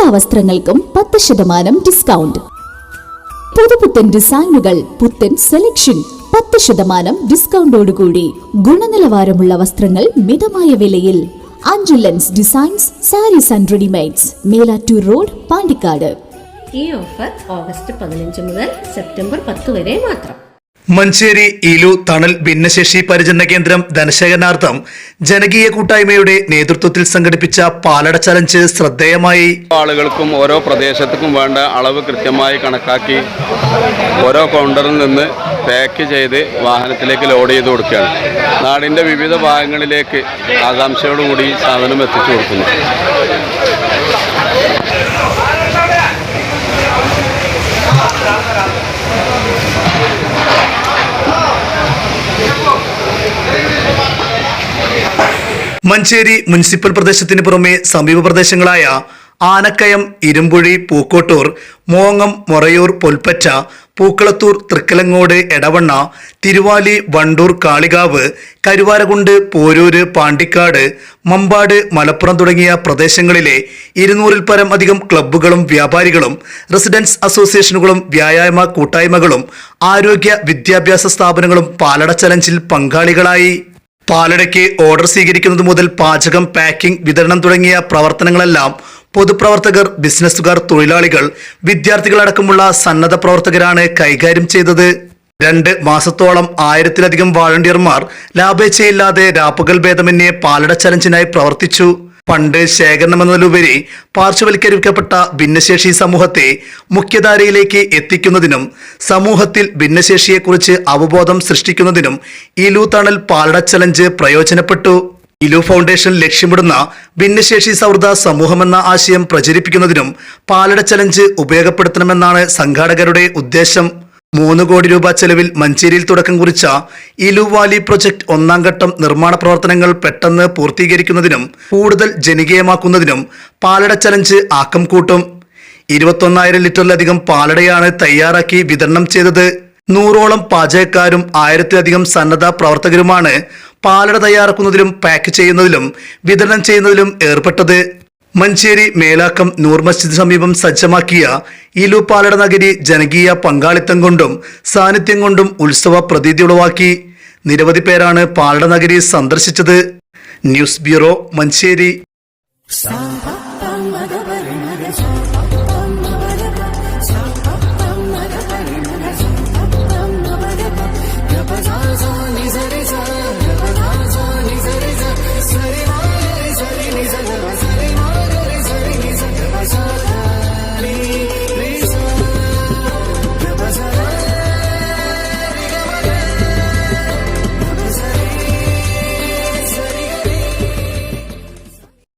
എല്ലാ വസ്ത്രങ്ങൾക്കും പത്ത് ശതമാനം ഡിസ്കൗണ്ട് പുതുപുത്തൻ ഡിസൈനുകൾ പുത്തൻ സെലക്ഷൻ പത്ത് ശതമാനം ഡിസ്കൗണ്ടോടുകൂടി ഗുണനിലവാരമുള്ള വസ്ത്രങ്ങൾ മിതമായ വിലയിൽ. അഞ്ചുലൻസ് designs saris and readymades Melattur road Pandikkad. ഈ ഓഫർ ഓഗസ്റ്റ് പതിനഞ്ച് മുതൽ സെപ്റ്റംബർ പത്ത് വരെ മാത്രം. മഞ്ചേരി ഇലു തണൽ ഭിന്നശേഷി പരിചരണ കേന്ദ്രം ധനശേഖരണാർത്ഥം ജനകീയ കൂട്ടായ്മയുടെ നേതൃത്വത്തിൽ സംഘടിപ്പിച്ച പാലട ചലഞ്ച് ശ്രദ്ധേയമായി. ആളുകൾക്കും ഓരോ പ്രദേശത്തുക്കും വേണ്ട അളവ് കൃത്യമായി കണക്കാക്കി ഓരോ കൗണ്ടറിൽ നിന്ന് പാക്ക് ചെയ്ത് വാഹനത്തിലേക്ക് ലോഡ് ചെയ്ത് കൊടുക്കുകയാണ്. നാടിന്റെ വിവിധ ഭാഗങ്ങളിലേക്ക് ആകാംക്ഷയോടുകൂടി സാധനം എത്തിച്ചു കൊടുക്കുന്നു. മഞ്ചേരി മുനിസിപ്പൽ പ്രദേശത്തിന് പുറമെ സമീപ പ്രദേശങ്ങളായ ആനക്കയം ഇരുമ്പുഴി പൂക്കോട്ടൂർ മോങ്ങം മൊറയൂർ പൊൽപ്പറ്റ പൂക്കളത്തൂർ തൃക്കലങ്ങോട് എടവണ്ണ തിരുവാലി വണ്ടൂർ കാളികാവ് കരുവാരകുണ്ട് പോരൂര് പാണ്ടിക്കാട് മമ്പാട് മലപ്പുറം തുടങ്ങിയ പ്രദേശങ്ങളിലെ ഇരുന്നൂറിൽ പരം അധികം ക്ലബ്ബുകളും വ്യാപാരികളും റെസിഡൻസ് അസോസിയേഷനുകളും വ്യായാമ കൂട്ടായ്മകളും ആരോഗ്യ വിദ്യാഭ്യാസ സ്ഥാപനങ്ങളും പാലട ചലഞ്ചിൽ പങ്കാളികളായി. പാലടയ്ക്ക് ഓർഡർ സ്വീകരിക്കുന്നത് മുതൽ പാചകം പാക്കിംഗ് വിതരണം തുടങ്ങിയ പ്രവർത്തനങ്ങളെല്ലാം പൊതുപ്രവർത്തകർ ബിസിനസ്സുകാർ തൊഴിലാളികൾ വിദ്യാർത്ഥികളടക്കമുള്ള സന്നദ്ധ പ്രവർത്തകരാണ് കൈകാര്യം ചെയ്തത്. രണ്ട് മാസത്തോളം ആയിരത്തിലധികം വാളണ്ടിയർമാർ ലാഭേച്ഛയില്ലാതെ രാപ്പകൽ ഭേദമന്യേ പാലട ചലഞ്ചിനായി പ്രവർത്തിച്ചു. പണ്ട് ശേഖരണം എന്നതിലുപരി പാർശ്വവൽക്കരിക്കപ്പെട്ട ഭിന്നശേഷി സമൂഹത്തെ മുഖ്യധാരയിലേക്ക് എത്തിക്കുന്നതിനും സമൂഹത്തിൽ ഭിന്നശേഷിയെക്കുറിച്ച് അവബോധം സൃഷ്ടിക്കുന്നതിനും ഇലു തണൽ പാലട ചലഞ്ച് പ്രയോജനപ്പെട്ടു. ഇലു ഫൗണ്ടേഷൻ ലക്ഷ്യമിടുന്ന ഭിന്നശേഷി സൗഹൃദ സമൂഹമെന്ന ആശയം പ്രചരിപ്പിക്കുന്നതിനും പാലട ചലഞ്ച് ഉപയോഗപ്പെടുത്തണമെന്നാണ് സംഘാടകരുടെ ഉദ്ദേശം. മൂന്ന് കോടി രൂപ ചെലവിൽ മഞ്ചേരിയിൽ തുടക്കം കുറിച്ച ഇലു വാലി പ്രൊജക്ട് ഒന്നാം ഘട്ടം നിർമ്മാണ പ്രവർത്തനങ്ങൾ പെട്ടെന്ന് പൂർത്തീകരിക്കുന്നതിനും കൂടുതൽ ജനകീയമാക്കുന്നതിനും പാലട ചലഞ്ച് ആക്കം കൂട്ടും. ഇരുപത്തൊന്നായിരം ലിറ്ററിലധികം പാലടയാണ് തയ്യാറാക്കി വിതരണം ചെയ്തത്. നൂറോളം പാചകക്കാരും ആയിരത്തിലധികം സന്നദ്ധ പ്രവർത്തകരുമാണ് പാലട തയ്യാറാക്കുന്നതിലും പാക്ക് ചെയ്യുന്നതിലും വിതരണം ചെയ്യുന്നതിലും ഏർപ്പെട്ടത്. മഞ്ചേരി മേലാക്കം നൂർ മസ്ജിദ് സമീപം സജ്ജമാക്കിയ ഇലുപാലട നഗരി ജനകീയ പങ്കാളിത്തം കൊണ്ടും സാന്നിധ്യം കൊണ്ടും ഉത്സവ പ്രതീതി ഉളവാക്കി. നിരവധി പേരാണ് പാലട നഗരി സന്ദർശിച്ചത്. News bureau Manjeri.